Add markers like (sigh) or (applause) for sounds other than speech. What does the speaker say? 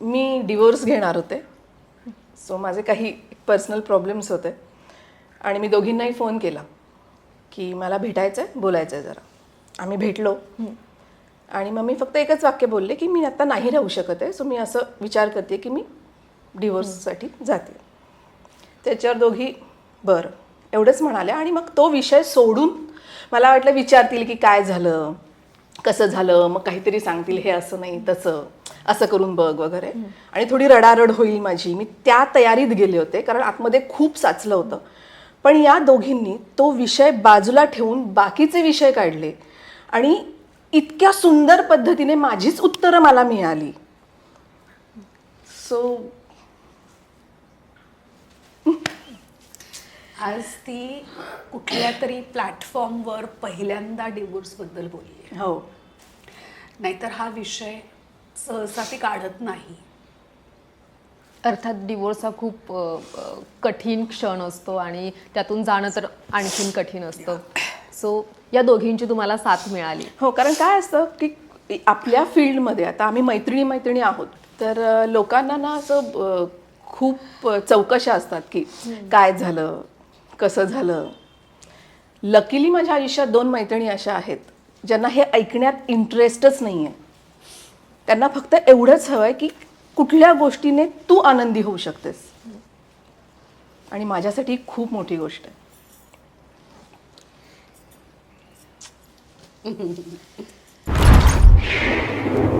मी divorce घेणार होते. So माझे काही पर्सनल प्रॉब्लेम्स होते. आणि मी दोघींनाही फोन केला की मला भेटायचं आहे बोलायचं आहे जरा. आम्ही भेटलो. आणि मग मी फक्त एकच वाक्य बोलले की मी आता नाही राहू शकत आहे. सो मी असं विचार करते की मी डिवोर्ससाठी जाते. त्याच्यावर दोघी बरं एवढंच म्हणाल्या. आणि मग तो विषय सोडून मला वाटलं विचारतील की काय झालं कसं झालं मग काहीतरी सांगतील हे असं नाही तसं. असं करून बघ वगैरे. आणि थोडी रडारड होईल माझी. मी त्या तयारीत गेले होते कारण आतमध्ये खूप साचलं होतं. पण या दोघींनी तो विषय बाजूला ठेवून बाकीचे विषय काढले. आणि इतक्या सुंदर पद्धतीने माझीच उत्तरं मला मिळाली. सो आज ती कुठल्या तरी प्लॅटफॉर्मवर पहिल्यांदा डिवोर्सबद्दल बोलली. हो. नाहीतर हा विषय सहसा ती काढत नाही. अर्थात डिवोर्स हा खूप अ, अ, कठीण क्षण असतो आणि त्यातून जाणं तर आणखीन कठीण असतं. सो या दोघींची तुम्हाला साथ मिळाली. हो कारण काय असतं की आपल्या फील्डमध्ये आता आम्ही मैत्रिणी मैत्रिणी आहोत तर अ, लोकांना ना असं अ, खूप चौकशा असतात की काय झालं कसं झालं. लकीली माझ्या आयुष्यात दोन मैत्रिणी अशा आहेत ज्यांना हे ऐकण्यात इंटरेस्टच नाही आहे त्यांना फक्त एवढंच हवं आहे की कुठल्या गोष्टीने तू आनंदी होऊ शकतेस. आणि माझ्यासाठी खूप मोठी गोष्ट आहे. (laughs)